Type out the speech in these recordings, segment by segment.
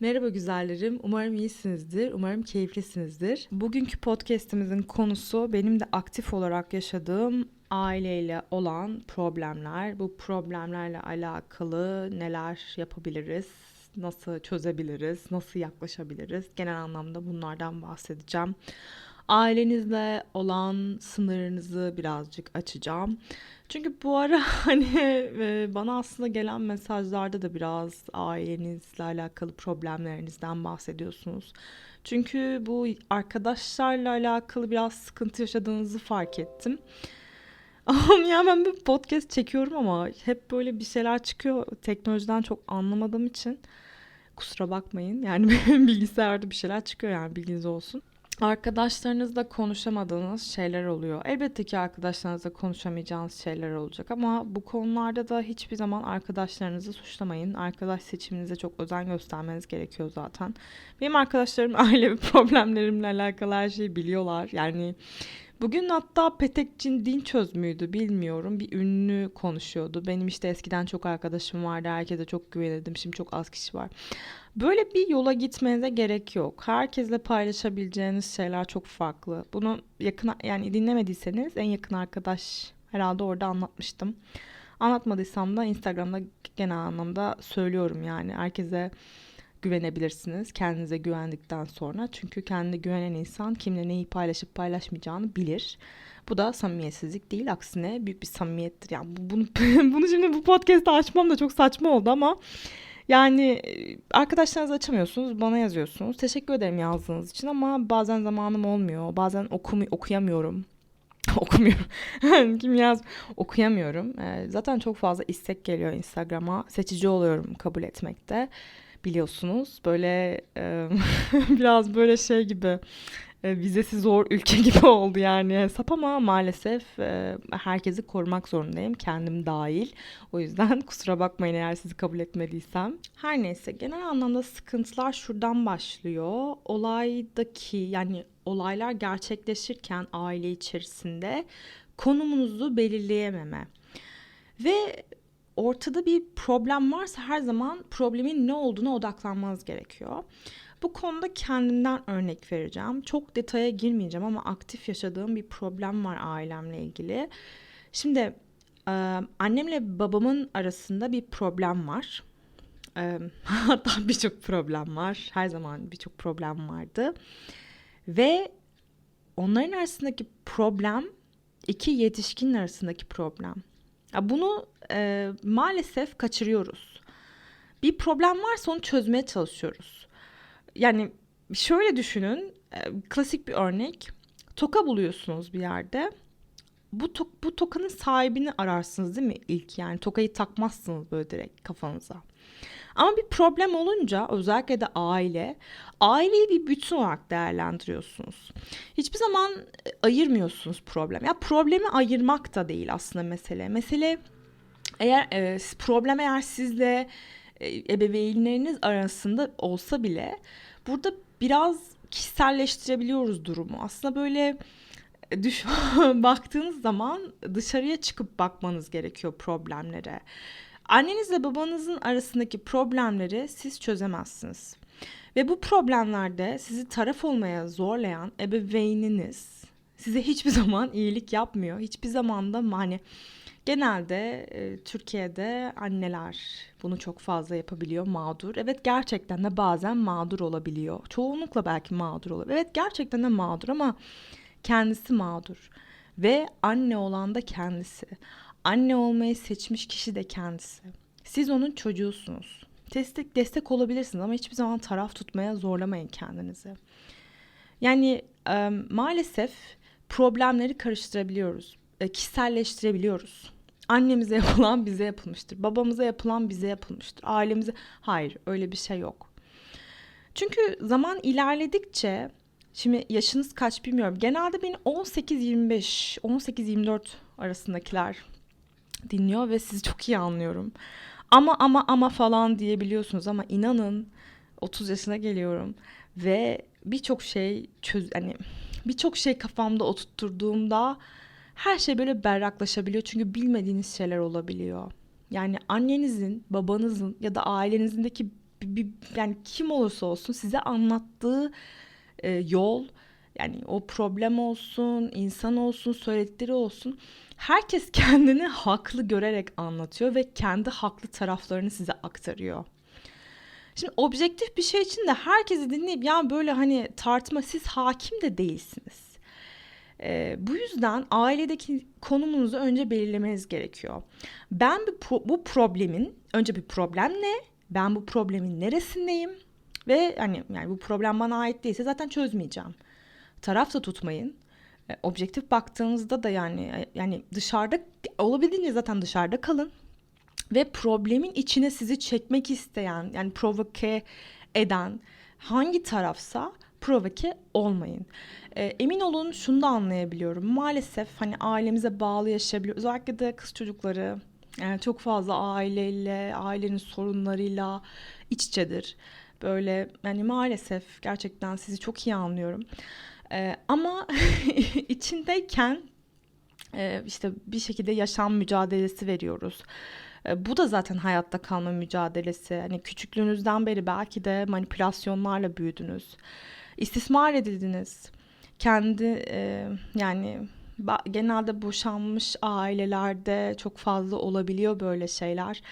Merhaba güzellerim. Umarım iyisinizdir. Umarım keyiflisinizdir. Bugünkü podcast'imizin konusu benim de aktif olarak yaşadığım aileyle olan problemler. Bu problemlerle alakalı neler yapabiliriz? Nasıl çözebiliriz? Nasıl yaklaşabiliriz? Genel anlamda bunlardan bahsedeceğim. Ailenizle olan sınırınızı birazcık açacağım. Çünkü bu ara hani e, bana aslında gelen mesajlarda da biraz ailenizle alakalı problemlerinizden bahsediyorsunuz. Çünkü bu arkadaşlarla alakalı biraz sıkıntı yaşadığınızı fark ettim. Ya ben bir podcast çekiyorum ama hep böyle bir şeyler çıkıyor. Teknolojiden çok anlamadığım için kusura bakmayın. Yani bilgisayarda bir şeyler çıkıyor yani bilginiz olsun. Arkadaşlarınızla konuşamadığınız şeyler oluyor. Elbette ki arkadaşlarınızla konuşamayacağınız şeyler olacak ama bu konularda da hiçbir zaman arkadaşlarınızı suçlamayın. Arkadaş seçiminize çok özen göstermeniz gerekiyor zaten. Benim arkadaşlarım aile problemlerimle alakalı her şeyi biliyorlar. Yani Bugün hatta Petekçin Dinçöz müydü bilmiyorum. Bir ünlü konuşuyordu. Benim işte eskiden çok arkadaşım vardı. Herkese çok güvenirdim. Şimdi çok az kişi var. Böyle bir yola gitmenize gerek yok. Herkesle paylaşabileceğiniz şeyler çok farklı. Bunu yakın yani dinlemediyseniz en yakın arkadaş herhalde orada anlatmıştım. Anlatmadıysam da Instagram'da genel anlamda söylüyorum yani. Herkese güvenebilirsiniz kendinize güvendikten sonra. Çünkü kendine güvenen insan kimle neyi paylaşıp paylaşmayacağını bilir. Bu da samimiyetsizlik değil aksine büyük bir samimiyettir. Yani bunu bunu şimdi bu podcast'ta açmam da çok saçma oldu ama yani arkadaşlarınızı açamıyorsunuz, bana yazıyorsunuz. Teşekkür ederim yazdığınız için ama bazen zamanım olmuyor. Bazen okumi okuyamıyorum. okumuyorum. Kim yaz okuyamıyorum. Ee, zaten çok fazla istek geliyor Instagram'a. Seçici oluyorum kabul etmekte biliyorsunuz. Böyle e, biraz böyle şey gibi e, vizesi zor ülke gibi oldu yani hesap ama maalesef e, herkesi korumak zorundayım kendim dahil. O yüzden kusura bakmayın eğer sizi kabul etmediysem. Her neyse genel anlamda sıkıntılar şuradan başlıyor. Olaydaki yani olaylar gerçekleşirken aile içerisinde konumunuzu belirleyememe. Ve ortada bir problem varsa her zaman problemin ne olduğuna odaklanmanız gerekiyor. Bu konuda kendimden örnek vereceğim. Çok detaya girmeyeceğim ama aktif yaşadığım bir problem var ailemle ilgili. Şimdi annemle babamın arasında bir problem var. Hatta birçok problem var. Her zaman birçok problem vardı. Ve onların arasındaki problem iki yetişkinin arasındaki problem. Bunu e, maalesef kaçırıyoruz. Bir problem varsa onu çözmeye çalışıyoruz. Yani şöyle düşünün, e, klasik bir örnek. Toka buluyorsunuz bir yerde. Bu, to bu tokanın sahibini ararsınız değil mi ilk yani tokayı takmazsınız böyle direkt kafanıza. Ama bir problem olunca özellikle de aile, aileyi bir bütün olarak değerlendiriyorsunuz. Hiçbir zaman e, ayırmıyorsunuz problem. Ya problemi ayırmak da değil aslında mesele. Mesele eğer e, problem eğer sizle e, ebeveynleriniz arasında olsa bile burada biraz kişiselleştirebiliyoruz durumu. Aslında böyle e, düş baktığınız zaman dışarıya çıkıp bakmanız gerekiyor problemlere. Annenizle babanızın arasındaki problemleri siz çözemezsiniz. Ve bu problemlerde sizi taraf olmaya zorlayan ebeveyniniz size hiçbir zaman iyilik yapmıyor. Hiçbir zaman da hani genelde e, Türkiye'de anneler bunu çok fazla yapabiliyor mağdur. Evet gerçekten de bazen mağdur olabiliyor. Çoğunlukla belki mağdur olabilir. Evet gerçekten de mağdur ama kendisi mağdur. Ve anne olan da kendisi. Anne olmayı seçmiş kişi de kendisi. Siz onun çocuğusunuz. Destek, destek olabilirsiniz ama hiçbir zaman taraf tutmaya zorlamayın kendinizi. Yani e, maalesef problemleri karıştırabiliyoruz. E, kişiselleştirebiliyoruz. Annemize yapılan bize yapılmıştır. Babamıza yapılan bize yapılmıştır. Ailemize hayır öyle bir şey yok. Çünkü zaman ilerledikçe şimdi yaşınız kaç bilmiyorum. Genelde beni 18-25, 18-24 arasındakiler dinliyor ve sizi çok iyi anlıyorum. Ama ama ama falan diyebiliyorsunuz ama inanın 30 yaşına geliyorum ve birçok şey çöz hani birçok şey kafamda oturtturduğumda her şey böyle berraklaşabiliyor çünkü bilmediğiniz şeyler olabiliyor. Yani annenizin, babanızın ya da ailenizindeki bir, bir, yani kim olursa olsun size anlattığı e, yol yani o problem olsun, insan olsun, söyledikleri olsun herkes kendini haklı görerek anlatıyor ve kendi haklı taraflarını size aktarıyor. Şimdi objektif bir şey için de herkesi dinleyip ya böyle hani tartma siz hakim de değilsiniz. E, bu yüzden ailedeki konumunuzu önce belirlemeniz gerekiyor. Ben pro- bu problemin önce bir problem ne? Ben bu problemin neresindeyim? Ve hani yani bu problem bana ait değilse zaten çözmeyeceğim. Taraf da tutmayın. E, objektif baktığınızda da yani e, yani dışarıda olabildiğince zaten dışarıda kalın ve problemin içine sizi çekmek isteyen yani provoke eden hangi tarafsa provoke olmayın. E, emin olun şunu da anlayabiliyorum. Maalesef hani ailemize bağlı yaşayabiliyoruz. Özellikle de kız çocukları yani çok fazla aileyle, ailenin sorunlarıyla iç içedir. Böyle yani maalesef gerçekten sizi çok iyi anlıyorum. E, ama içindeyken e, işte bir şekilde yaşam mücadelesi veriyoruz. E, bu da zaten hayatta kalma mücadelesi. Hani küçüklüğünüzden beri belki de manipülasyonlarla büyüdünüz. İstismar edildiniz. Kendi e, yani genelde boşanmış ailelerde çok fazla olabiliyor böyle şeyler.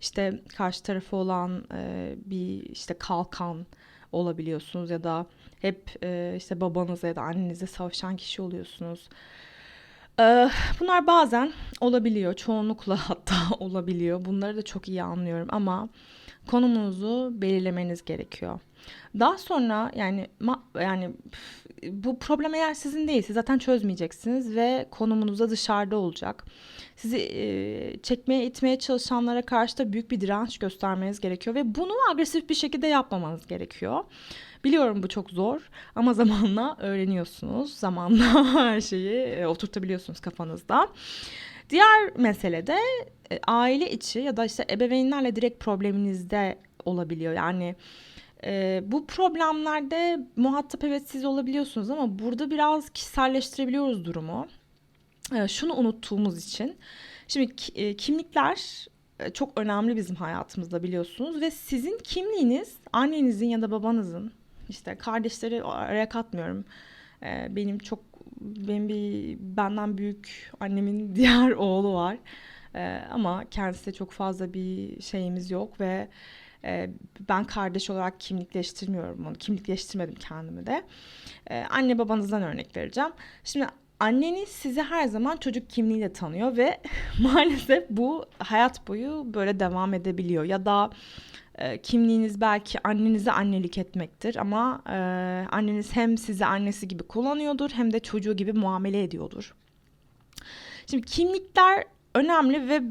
İşte karşı tarafı olan e, bir işte kalkan olabiliyorsunuz ya da hep e, işte babanıza ya da annenize savaşan kişi oluyorsunuz. E, bunlar bazen olabiliyor, çoğunlukla hatta olabiliyor. Bunları da çok iyi anlıyorum ama konumunuzu belirlemeniz gerekiyor. Daha sonra yani yani bu problem eğer sizin değilse zaten çözmeyeceksiniz ve konumunuz da dışarıda olacak. Sizi e, çekmeye itmeye çalışanlara karşı da büyük bir direnç göstermeniz gerekiyor ve bunu agresif bir şekilde yapmamanız gerekiyor. Biliyorum bu çok zor ama zamanla öğreniyorsunuz. Zamanla her şeyi e, oturtabiliyorsunuz kafanızda. Diğer mesele de e, aile içi ya da işte ebeveynlerle direkt probleminizde olabiliyor. Yani e, bu problemlerde muhatap evet siz olabiliyorsunuz ama burada biraz kişiselleştirebiliyoruz durumu. E, şunu unuttuğumuz için. Şimdi e, kimlikler e, çok önemli bizim hayatımızda biliyorsunuz ve sizin kimliğiniz annenizin ya da babanızın işte kardeşleri araya katmıyorum. E, benim çok benim bir benden büyük annemin diğer oğlu var. E, ama kendisi çok fazla bir şeyimiz yok ve e, ben kardeş olarak kimlikleştirmiyorum onu. Kimlikleştirmedim kendimi de. E, anne babanızdan örnek vereceğim. Şimdi anneniz sizi her zaman çocuk kimliğiyle tanıyor ve maalesef bu hayat boyu böyle devam edebiliyor. Ya da e, kimliğiniz belki annenize annelik etmektir ama e, anneniz hem sizi annesi gibi kullanıyordur hem de çocuğu gibi muamele ediyordur. Şimdi kimlikler önemli ve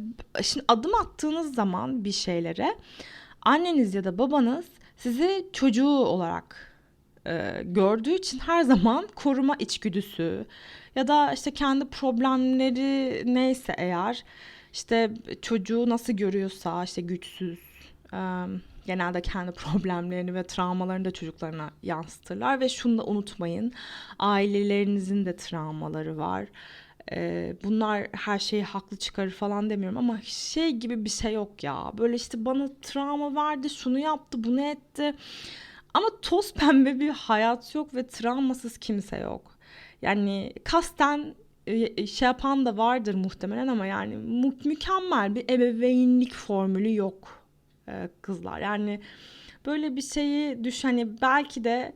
şimdi adım attığınız zaman bir şeylere anneniz ya da babanız sizi çocuğu olarak e, gördüğü için her zaman koruma içgüdüsü ya da işte kendi problemleri neyse eğer işte çocuğu nasıl görüyorsa işte güçsüz genelde kendi problemlerini ve travmalarını da çocuklarına yansıtırlar ve şunu da unutmayın ailelerinizin de travmaları var e, bunlar her şeyi haklı çıkarır falan demiyorum ama şey gibi bir şey yok ya. Böyle işte bana travma verdi, şunu yaptı, bunu etti. Ama toz pembe bir hayat yok ve travmasız kimse yok. Yani kasten e, şey yapan da vardır muhtemelen ama yani mü- mükemmel bir ebeveynlik formülü yok e, kızlar. Yani böyle bir şeyi düş hani belki de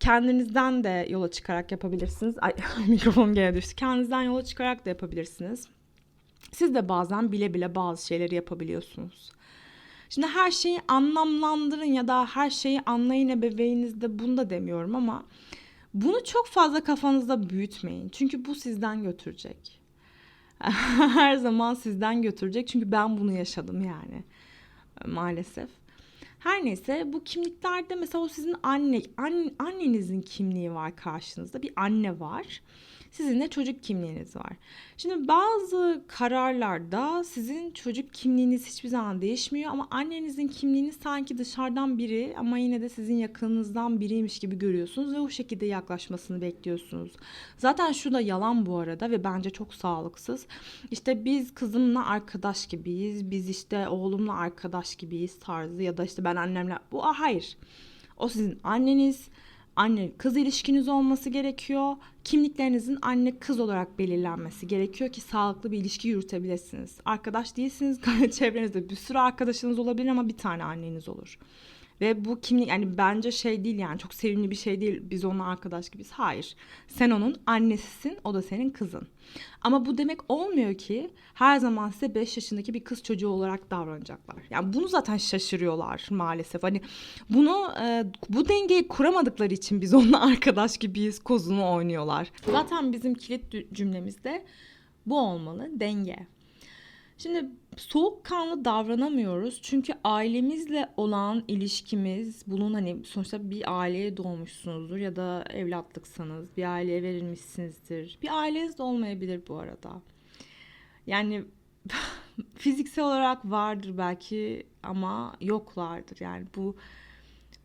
kendinizden de yola çıkarak yapabilirsiniz. Ay mikrofon gene düştü. Kendinizden yola çıkarak da yapabilirsiniz. Siz de bazen bile bile bazı şeyleri yapabiliyorsunuz. Şimdi her şeyi anlamlandırın ya da her şeyi anlayın ebeveyninizde bunu da demiyorum ama bunu çok fazla kafanızda büyütmeyin. Çünkü bu sizden götürecek. her zaman sizden götürecek. Çünkü ben bunu yaşadım yani. Maalesef. Her neyse bu kimliklerde mesela o sizin anne, anne annenizin kimliği var karşınızda. Bir anne var. Sizin de çocuk kimliğiniz var. Şimdi bazı kararlarda sizin çocuk kimliğiniz hiçbir zaman değişmiyor ama annenizin kimliğini sanki dışarıdan biri ama yine de sizin yakınınızdan biriymiş gibi görüyorsunuz ve o şekilde yaklaşmasını bekliyorsunuz. Zaten şu da yalan bu arada ve bence çok sağlıksız. İşte biz kızımla arkadaş gibiyiz, biz işte oğlumla arkadaş gibiyiz tarzı ya da işte ben annemle bu hayır. O sizin anneniz, anne kız ilişkiniz olması gerekiyor. Kimliklerinizin anne kız olarak belirlenmesi gerekiyor ki sağlıklı bir ilişki yürütebilirsiniz. Arkadaş değilsiniz. Çevrenizde bir sürü arkadaşınız olabilir ama bir tane anneniz olur. Ve bu kimlik yani bence şey değil yani çok sevimli bir şey değil biz onunla arkadaş gibiyiz. Hayır. Sen onun annesisin o da senin kızın. Ama bu demek olmuyor ki her zaman size 5 yaşındaki bir kız çocuğu olarak davranacaklar. Yani bunu zaten şaşırıyorlar maalesef. Hani bunu e, bu dengeyi kuramadıkları için biz onunla arkadaş gibiyiz kozunu oynuyorlar. Zaten bizim kilit cümlemizde bu olmalı denge. Şimdi soğukkanlı davranamıyoruz çünkü ailemizle olan ilişkimiz bunun hani sonuçta bir aileye doğmuşsunuzdur ya da evlatlıksanız bir aileye verilmişsinizdir. Bir aileniz de olmayabilir bu arada. Yani fiziksel olarak vardır belki ama yoklardır yani bu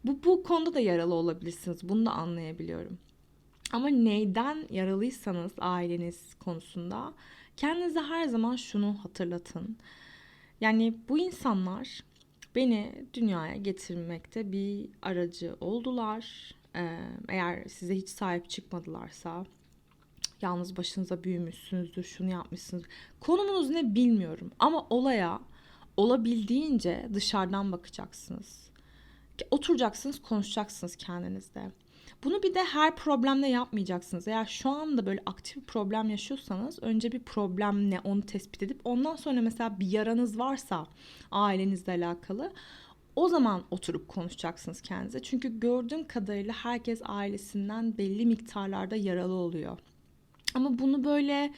bu bu konuda da yaralı olabilirsiniz. Bunu da anlayabiliyorum. Ama neyden yaralıysanız aileniz konusunda kendinize her zaman şunu hatırlatın. Yani bu insanlar beni dünyaya getirmekte bir aracı oldular. Ee, eğer size hiç sahip çıkmadılarsa yalnız başınıza büyümüşsünüzdür, şunu yapmışsınız. Konumunuz ne bilmiyorum ama olaya olabildiğince dışarıdan bakacaksınız. Oturacaksınız, konuşacaksınız kendinizde. Bunu bir de her problemde yapmayacaksınız. Eğer şu anda böyle aktif bir problem yaşıyorsanız önce bir problem ne onu tespit edip ondan sonra mesela bir yaranız varsa ailenizle alakalı o zaman oturup konuşacaksınız kendinize. Çünkü gördüğüm kadarıyla herkes ailesinden belli miktarlarda yaralı oluyor. Ama bunu böyle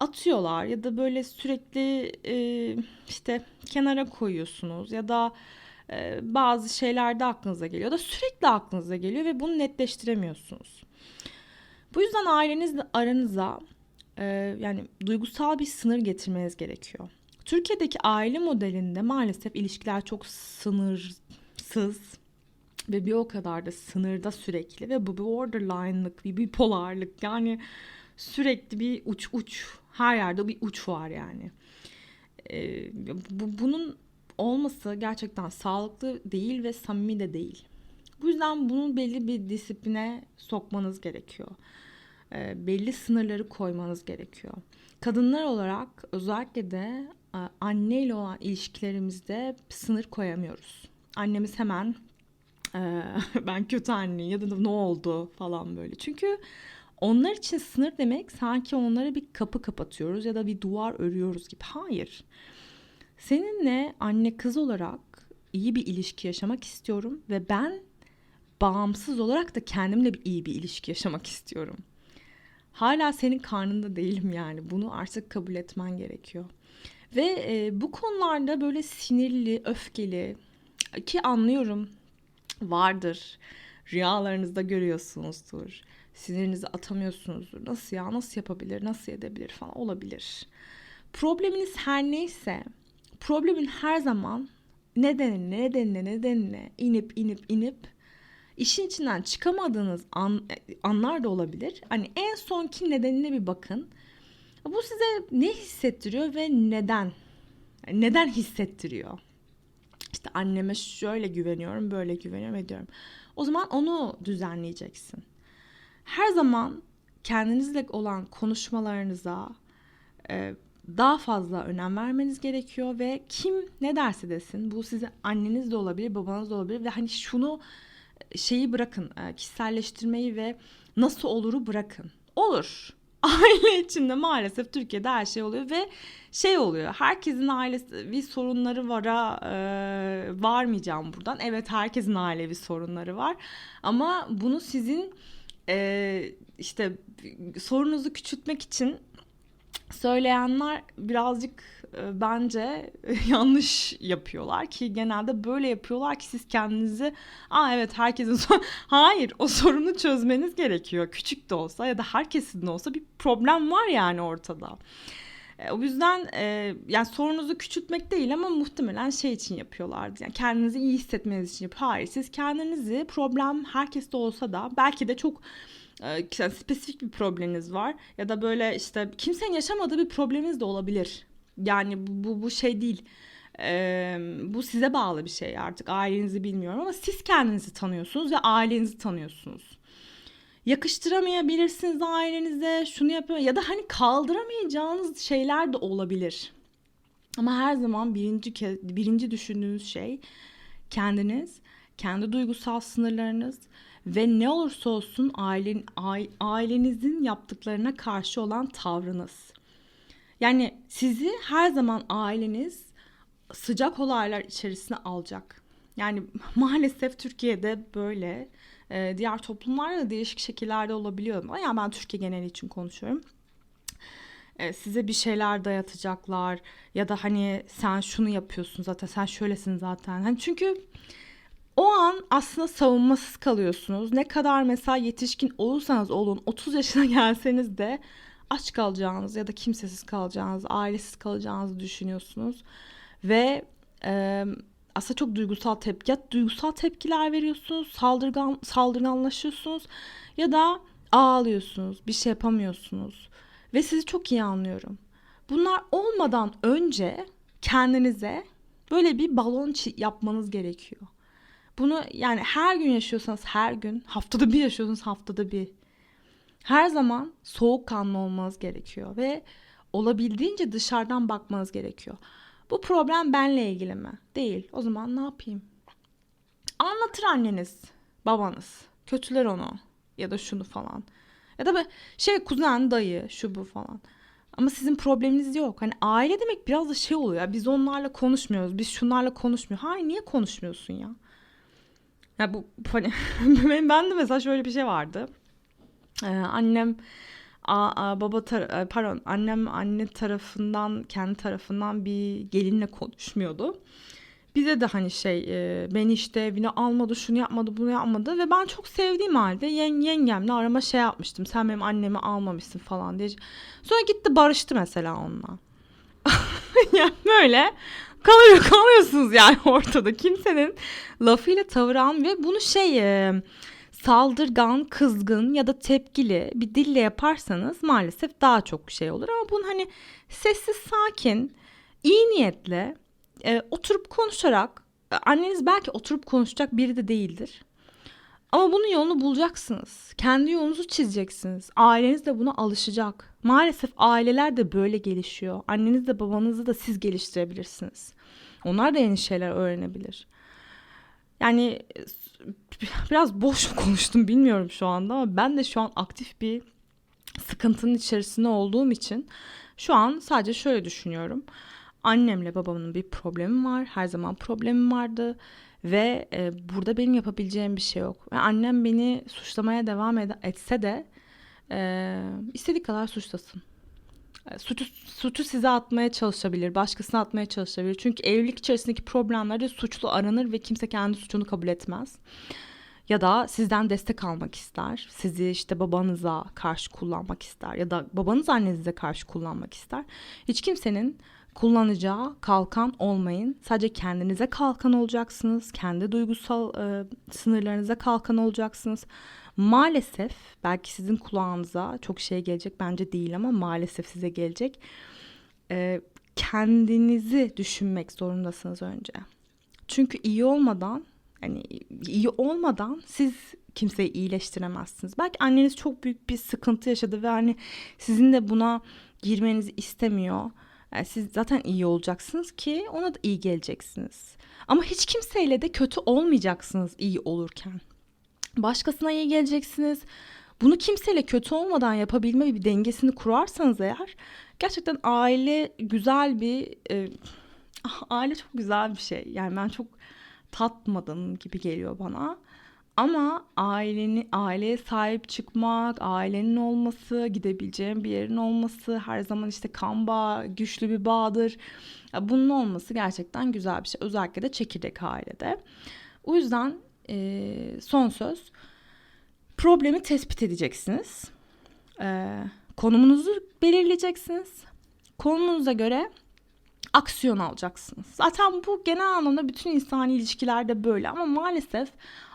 atıyorlar ya da böyle sürekli e, işte kenara koyuyorsunuz ya da e, bazı şeyler de aklınıza geliyor da sürekli aklınıza geliyor ve bunu netleştiremiyorsunuz. Bu yüzden ailenizle aranıza e, yani duygusal bir sınır getirmeniz gerekiyor. Türkiye'deki aile modelinde maalesef ilişkiler çok sınırsız ve bir o kadar da sınırda sürekli ve bu bir borderline'lık, bir bipolarlık yani sürekli bir uç uç her yerde bir uç var yani. Ee, bu, bunun olması gerçekten sağlıklı değil ve samimi de değil. Bu yüzden bunu belli bir disipline sokmanız gerekiyor. E, belli sınırları koymanız gerekiyor. Kadınlar olarak özellikle de e, anne olan ilişkilerimizde sınır koyamıyoruz. Annemiz hemen e, ben kötü anne ya da ne oldu falan böyle. Çünkü onlar için sınır demek sanki onlara bir kapı kapatıyoruz ya da bir duvar örüyoruz gibi. Hayır. Seninle anne kız olarak iyi bir ilişki yaşamak istiyorum ve ben bağımsız olarak da kendimle bir iyi bir ilişki yaşamak istiyorum. Hala senin karnında değilim yani. Bunu artık kabul etmen gerekiyor. Ve e, bu konularda böyle sinirli, öfkeli ki anlıyorum vardır. Rüyalarınızda görüyorsunuzdur. Sinirinizi atamıyorsunuzdur. Nasıl ya? Nasıl yapabilir? Nasıl edebilir falan olabilir. Probleminiz her neyse problemin her zaman nedenine nedenine nedenine inip inip inip işin içinden çıkamadığınız an, anlar da olabilir. Hani en sonki nedenine bir bakın. Bu size ne hissettiriyor ve neden? neden hissettiriyor? İşte anneme şöyle güveniyorum, böyle güveniyorum ediyorum. O zaman onu düzenleyeceksin. Her zaman kendinizle olan konuşmalarınıza, daha fazla önem vermeniz gerekiyor ve kim ne derse desin bu size anneniz de olabilir babanız da olabilir ve hani şunu e, şeyi bırakın e, kişiselleştirmeyi ve nasıl oluru bırakın. Olur. Aile içinde maalesef Türkiye'de her şey oluyor ve şey oluyor herkesin ailesi bir sorunları vara e, varmayacağım buradan. Evet herkesin ailevi sorunları var ama bunu sizin e, işte sorunuzu küçültmek için söyleyenler birazcık e, bence yanlış yapıyorlar ki genelde böyle yapıyorlar ki siz kendinizi aa evet herkesin sor hayır o sorunu çözmeniz gerekiyor küçük de olsa ya da herkesin de olsa bir problem var yani ortada. E, o yüzden e, yani sorunuzu küçültmek değil ama muhtemelen şey için yapıyorlardı. Yani kendinizi iyi hissetmeniz için yapıyor. Hayır siz kendinizi problem herkeste olsa da belki de çok e, spesifik bir probleminiz var ya da böyle işte kimsenin yaşamadığı bir probleminiz de olabilir. Yani bu, bu, bu şey değil. Ee, bu size bağlı bir şey artık ailenizi bilmiyorum ama siz kendinizi tanıyorsunuz ve ailenizi tanıyorsunuz yakıştıramayabilirsiniz ailenize şunu yapıyor ya da hani kaldıramayacağınız şeyler de olabilir. Ama her zaman birinci birinci düşündüğünüz şey kendiniz, kendi duygusal sınırlarınız ve ne olursa olsun ailen, ailenizin yaptıklarına karşı olan tavrınız. Yani sizi her zaman aileniz sıcak olaylar içerisine alacak. Yani maalesef Türkiye'de böyle e, diğer toplumlarda da değişik şekillerde olabiliyor. Ama yani ben Türkiye geneli için konuşuyorum. E, size bir şeyler dayatacaklar ya da hani sen şunu yapıyorsun zaten sen şöylesin zaten. Hani çünkü o an aslında savunmasız kalıyorsunuz. Ne kadar mesela yetişkin olursanız olun 30 yaşına gelseniz de aç kalacağınız ya da kimsesiz kalacağınız, ailesiz kalacağınızı düşünüyorsunuz. Ve e, aslında çok duygusal tepki ya duygusal tepkiler veriyorsunuz, saldırgan saldırganlaşıyorsunuz ya da ağlıyorsunuz, bir şey yapamıyorsunuz ve sizi çok iyi anlıyorum. Bunlar olmadan önce kendinize böyle bir balon yapmanız gerekiyor. Bunu yani her gün yaşıyorsanız her gün, haftada bir yaşıyorsanız haftada bir. Her zaman soğukkanlı olmanız gerekiyor ve olabildiğince dışarıdan bakmanız gerekiyor. Bu problem benle ilgili mi? Değil. O zaman ne yapayım? Anlatır anneniz, babanız. Kötüler onu ya da şunu falan. Ya da şey kuzen, dayı, şu bu falan. Ama sizin probleminiz yok. Hani aile demek biraz da şey oluyor. Biz onlarla konuşmuyoruz. Biz şunlarla konuşmuyoruz. Hayır niye konuşmuyorsun ya? Ya bu hani ben de mesela şöyle bir şey vardı. Ee, annem a, a, baba tar- e, pardon annem anne tarafından kendi tarafından bir gelinle konuşmuyordu. Bize de hani şey e, beni işte evine almadı şunu yapmadı bunu yapmadı ve ben çok sevdiğim halde yeng yengemle arama şey yapmıştım sen benim annemi almamışsın falan diye. Sonra gitti barıştı mesela onunla. yani böyle kalıyor kalıyorsunuz yani ortada kimsenin lafıyla tavır almıyor ve bunu şey e, saldırgan, kızgın ya da tepkili bir dille yaparsanız maalesef daha çok şey olur. Ama bunu hani sessiz, sakin, iyi niyetle e, oturup konuşarak e, anneniz belki oturup konuşacak biri de değildir. Ama bunun yolunu bulacaksınız. Kendi yolunuzu çizeceksiniz. Aileniz de buna alışacak. Maalesef aileler de böyle gelişiyor. Anneniz de babanızı da siz geliştirebilirsiniz. Onlar da yeni şeyler öğrenebilir. Yani biraz boş konuştum bilmiyorum şu anda ama ben de şu an aktif bir sıkıntının içerisinde olduğum için şu an sadece şöyle düşünüyorum. Annemle babamın bir problemim var. Her zaman problemim vardı ve e, burada benim yapabileceğim bir şey yok. Ve annem beni suçlamaya devam ed- etse de e, istediği kadar suçlasın. E, suçu, suçu size atmaya çalışabilir, başkasına atmaya çalışabilir. Çünkü evlilik içerisindeki problemlerde suçlu aranır ve kimse kendi suçunu kabul etmez. Ya da sizden destek almak ister. Sizi işte babanıza karşı kullanmak ister. Ya da babanız annenize karşı kullanmak ister. Hiç kimsenin kullanacağı kalkan olmayın. Sadece kendinize kalkan olacaksınız. Kendi duygusal e, sınırlarınıza kalkan olacaksınız. Maalesef belki sizin kulağınıza çok şey gelecek bence değil ama maalesef size gelecek. E, kendinizi düşünmek zorundasınız önce. Çünkü iyi olmadan hani iyi olmadan siz kimseyi iyileştiremezsiniz. Belki anneniz çok büyük bir sıkıntı yaşadı ve hani sizin de buna girmenizi istemiyor. Yani siz zaten iyi olacaksınız ki ona da iyi geleceksiniz. Ama hiç kimseyle de kötü olmayacaksınız iyi olurken. Başkasına iyi geleceksiniz. Bunu kimseyle kötü olmadan yapabilme bir dengesini kurarsanız eğer gerçekten aile güzel bir e, aile çok güzel bir şey. Yani ben çok tatmadım gibi geliyor bana. Ama aileni, aileye sahip çıkmak, ailenin olması, gidebileceğin bir yerin olması, her zaman işte kan bağı güçlü bir bağdır. Bunun olması gerçekten güzel bir şey. Özellikle de çekirdek ailede. O yüzden e, son söz. Problemi tespit edeceksiniz. E, konumunuzu belirleyeceksiniz. Konumunuza göre aksiyon alacaksınız. Zaten bu genel anlamda bütün insani ilişkilerde böyle ama maalesef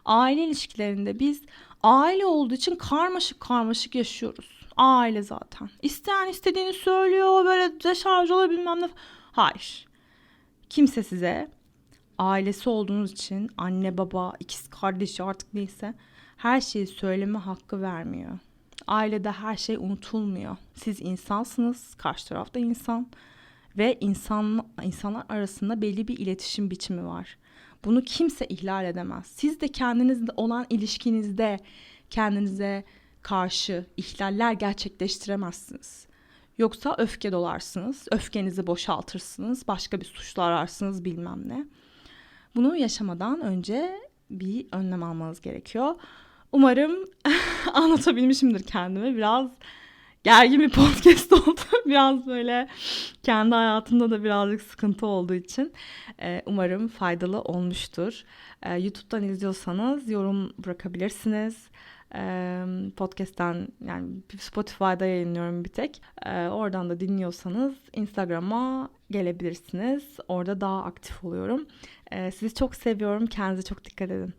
aile ilişkilerinde biz aile olduğu için karmaşık karmaşık yaşıyoruz. Aile zaten. İsteyen istediğini söylüyor böyle deşarj olabilmem ne. Hayır. Kimse size ailesi olduğunuz için anne baba ikiz kardeşi artık neyse her şeyi söyleme hakkı vermiyor. Ailede her şey unutulmuyor. Siz insansınız, karşı tarafta insan ve insan insanlar arasında belli bir iletişim biçimi var. Bunu kimse ihlal edemez. Siz de kendinizle olan ilişkinizde kendinize karşı ihlaller gerçekleştiremezsiniz. Yoksa öfke dolarsınız, öfkenizi boşaltırsınız, başka bir suçlu ararsınız bilmem ne. Bunu yaşamadan önce bir önlem almanız gerekiyor. Umarım anlatabilmişimdir kendimi. Biraz gergin bir podcast oldu. Biraz böyle kendi hayatımda da birazcık sıkıntı olduğu için e, umarım faydalı olmuştur. E, YouTube'dan izliyorsanız yorum bırakabilirsiniz. E, podcast'ten yani Spotify'da yayınlıyorum bir tek. Oradan da dinliyorsanız Instagram'a gelebilirsiniz. Orada daha aktif oluyorum. Sizi çok seviyorum. Kendinize çok dikkat edin.